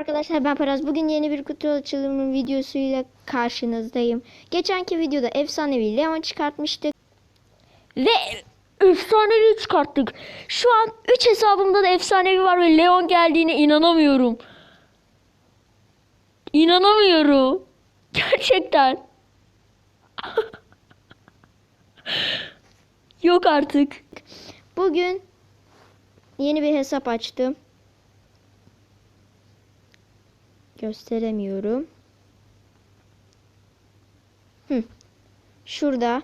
Arkadaşlar ben Paraz. Bugün yeni bir kutu açılımı videosuyla karşınızdayım. Geçenki videoda efsanevi Leon çıkartmıştık. Ve efsanevi çıkarttık. Şu an 3 hesabımda da efsanevi var ve Leon geldiğine inanamıyorum. İnanamıyorum. Gerçekten. Yok artık. Bugün yeni bir hesap açtım. Gösteremiyorum. Hı. Şurada.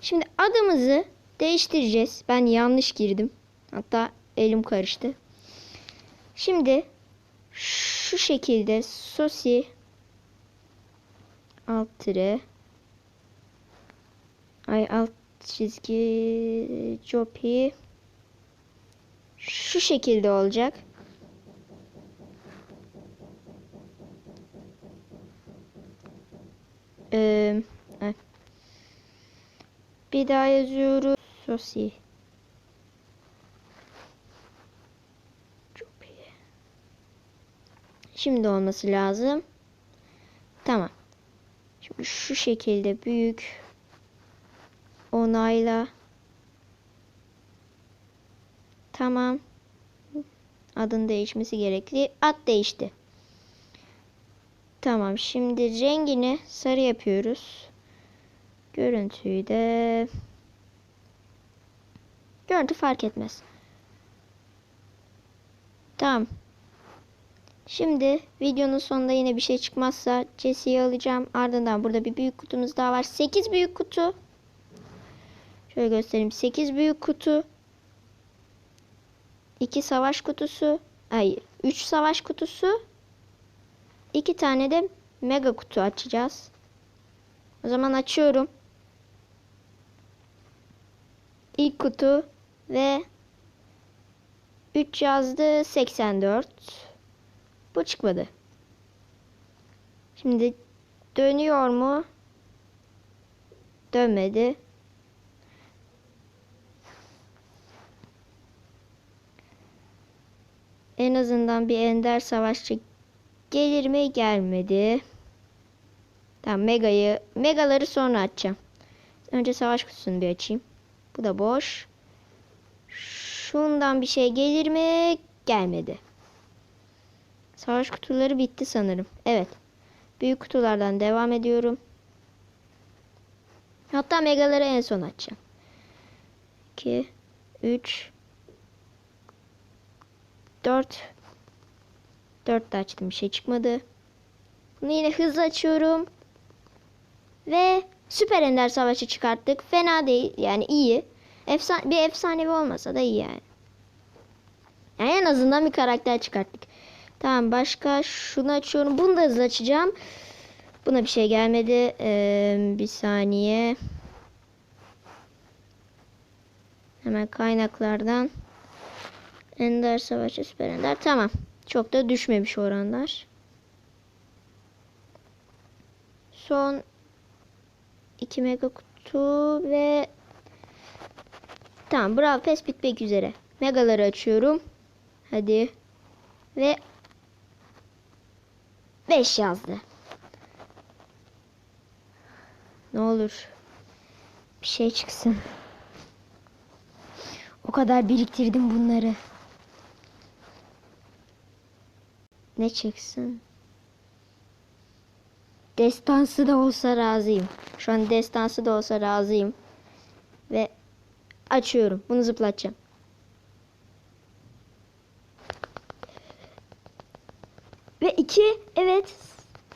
Şimdi adımızı değiştireceğiz. Ben yanlış girdim. Hatta elim karıştı. Şimdi şu şekilde sosi alt tire ay alt çizgi jopi şu şekilde olacak. Ee, bir daha yazıyoruz. Sosi. Çok iyi. Şimdi olması lazım. Tamam. Şimdi şu şekilde büyük onayla. Tamam. Adın değişmesi gerekli. Ad değişti. Tamam şimdi rengini sarı yapıyoruz. Görüntüyü de görüntü fark etmez. Tamam. Şimdi videonun sonunda yine bir şey çıkmazsa Jesse'yi alacağım. Ardından burada bir büyük kutumuz daha var. 8 büyük kutu. Şöyle göstereyim. 8 büyük kutu. 2 savaş kutusu. Hayır. 3 savaş kutusu. İki tane de mega kutu açacağız. O zaman açıyorum. İlk kutu ve 3 yazdı 84. Bu çıkmadı. Şimdi dönüyor mu? Dönmedi. En azından bir ender savaşçı Gelir mi gelmedi. Tamam megayı megaları sonra açacağım. Önce savaş kutusunu bir açayım. Bu da boş. Şundan bir şey gelir mi? Gelmedi. Savaş kutuları bitti sanırım. Evet. Büyük kutulardan devam ediyorum. Hatta megaları en son açacağım. 2 3 4 Dört de açtım bir şey çıkmadı. Bunu yine hızlı açıyorum. Ve süper ender savaşı çıkarttık. Fena değil yani iyi. Efsane, bir efsanevi olmasa da iyi yani. Yani en azından bir karakter çıkarttık. Tamam başka şunu açıyorum. Bunu da hızlı açacağım. Buna bir şey gelmedi. Ee, bir saniye. Hemen kaynaklardan. Ender savaşı süper ender. Tamam. Çok da düşmemiş oranlar. Son 2 mega kutu ve tamam bravo pes bitmek üzere. Megaları açıyorum. Hadi. Ve 5 yazdı. Ne olur. Bir şey çıksın. O kadar biriktirdim bunları. Ne çıksın? Destansı da olsa razıyım. Şu an destansı da olsa razıyım. Ve açıyorum. Bunu zıplatacağım. Ve iki, evet.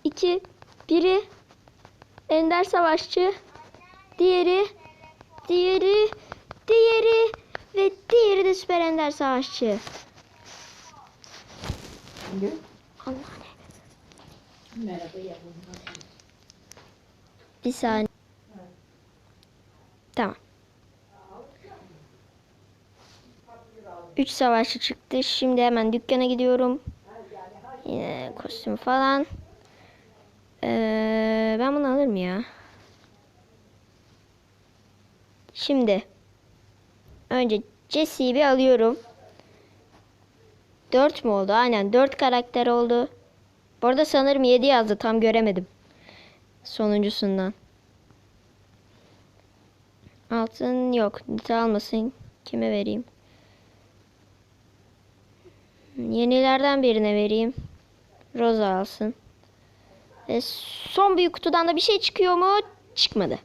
iki, biri Ender Savaşçı. Diğeri, diğeri, diğeri ve diğeri de Süper Ender Savaşçı. Ne? Merhaba yavrum. Bir saniye. Tamam. Üç savaşçı çıktı. Şimdi hemen dükkana gidiyorum. Yine kostüm falan. Ee, ben bunu alırım ya. Şimdi önce Jesse'yi bir alıyorum. 4 mü oldu? Aynen 4 karakter oldu. Bu arada sanırım 7 yazdı. Tam göremedim. Sonuncusundan. Altın yok. Nite almasın. Kime vereyim? Yenilerden birine vereyim. Rosa alsın. Ve son büyük kutudan da bir şey çıkıyor mu? Çıkmadı.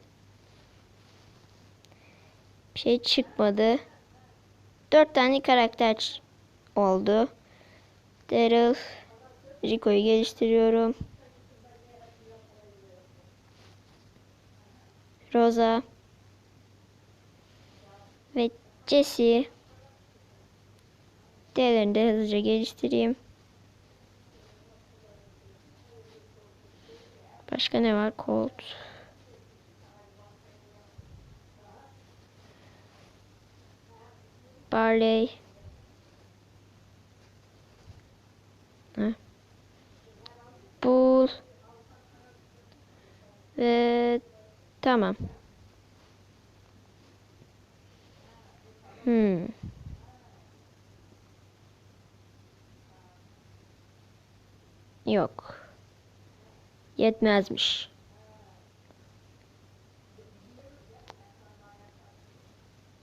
Bir şey çıkmadı. Dört tane karakter oldu. Daryl, Rico'yu geliştiriyorum. Rosa ve Jesse. Diğerlerini de hızlıca geliştireyim. Başka ne var? Colt. Barley. Heh. Bull. Ve tamam. Hmm. Yok. Yetmezmiş.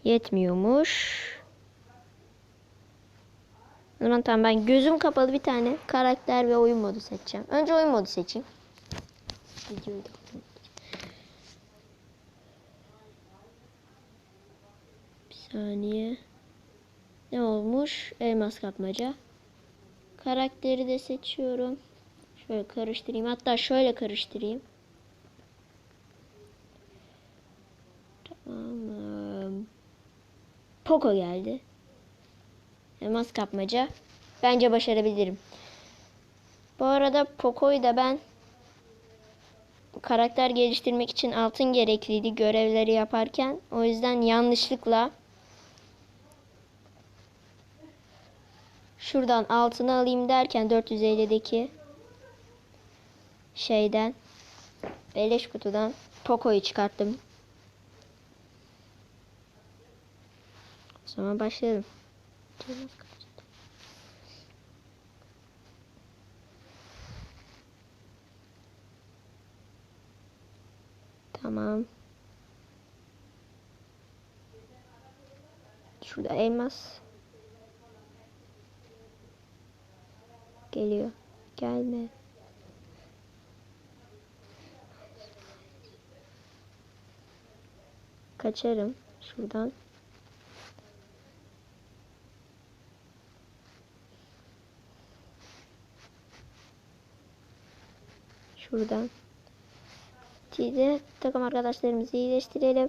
Yetmiyormuş. O zaman tamam ben gözüm kapalı bir tane karakter ve oyun modu seçeceğim. Önce oyun modu seçeyim. Videoyu da- Bir saniye. Ne olmuş? Elmas kapmaca. Karakteri de seçiyorum. Şöyle karıştırayım. Hatta şöyle karıştırayım. Tamam. Poco geldi. Elmas kapmaca. Bence başarabilirim. Bu arada Poco'yu da ben karakter geliştirmek için altın gerekliydi görevleri yaparken. O yüzden yanlışlıkla şuradan altını alayım derken 450'deki şeyden beleş kutudan Poco'yu çıkarttım. O zaman başlayalım. Tamam. Şurada elmas. Geliyor. Gelme. Kaçarım şuradan. Şuradan. Şimdi takım arkadaşlarımızı iyileştirelim.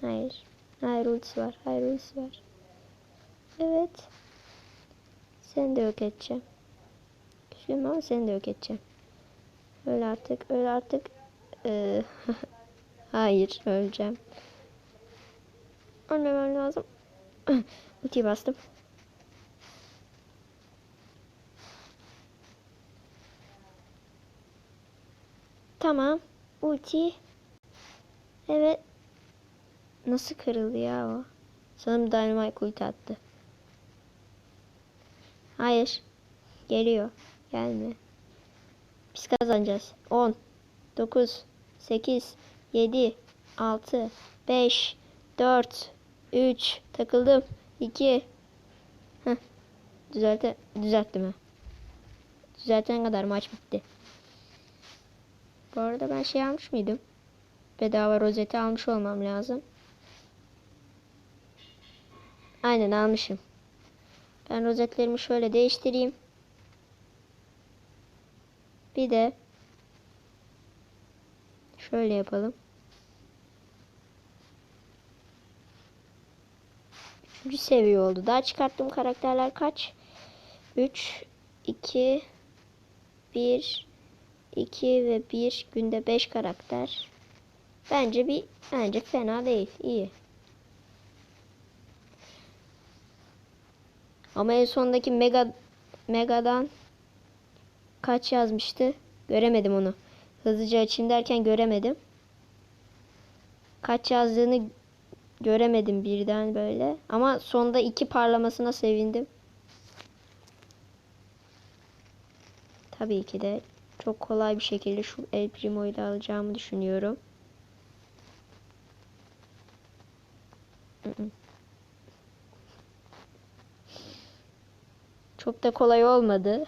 Hayır. Hayır ultisi var. Hayır ultisi var. Evet. Seni de yok edeceğim. Üzgünüm ama seni de yok edeceğim. Öl artık. Öl artık. Ee, Hayır. Öleceğim. Ölmemem lazım. Ultiyi bastım. Tamam. Ulti. Evet. Nasıl kırıldı ya o? Sanırım Dynamite ulti attı. Hayır. Geliyor. Gelme. Biz kazanacağız. 10 9 8 7 6 5 4 3 takıldım. 2 Heh. Düzelte düzelttim ha. Düzeltene kadar maç bitti. Bu arada ben şey almış mıydım? Bedava rozeti almış olmam lazım. Aynen almışım. Ben rozetlerimi şöyle değiştireyim. Bir de şöyle yapalım. Üçüncü seviye oldu. Daha çıkarttığım karakterler kaç? 3, 2, 1, 2 ve 1 günde 5 karakter. Bence bir bence fena değil. iyi. Ama en sondaki mega megadan kaç yazmıştı? Göremedim onu. Hızlıca açayım derken göremedim. Kaç yazdığını göremedim birden böyle. Ama sonda iki parlamasına sevindim. Tabii ki de çok kolay bir şekilde şu El Primo'yu da alacağımı düşünüyorum. Mm-mm. Çok da kolay olmadı.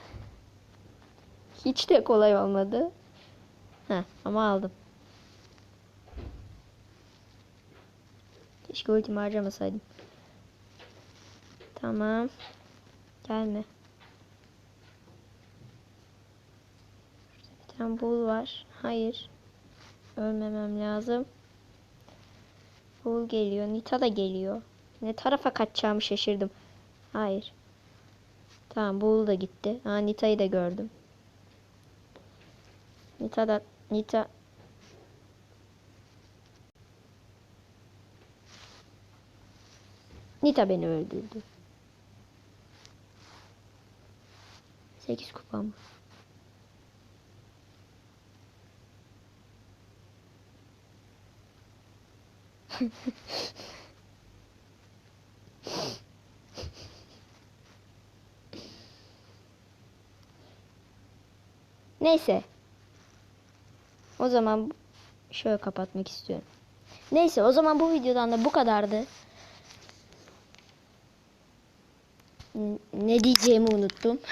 Hiç de kolay olmadı. Heh, ama aldım. Keşke ultimi harcamasaydım. Tamam. Gelme. Bir tane bul var. Hayır. Ölmemem lazım. Bul geliyor. Nita da geliyor. Ne tarafa kaçacağımı şaşırdım. Hayır. Tamam Bul da gitti. Ha Nita'yı da gördüm. Nita da Nita Nita beni öldürdü. 8 kupam. Neyse. O zaman şöyle kapatmak istiyorum. Neyse o zaman bu videodan da bu kadardı. Ne diyeceğimi unuttum.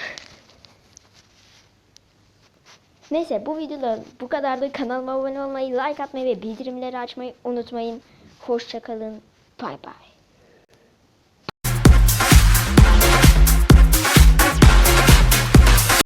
Neyse bu videoda bu kadardı. Kanalıma abone olmayı, like atmayı ve bildirimleri açmayı unutmayın. Hoşçakalın. Bay bay.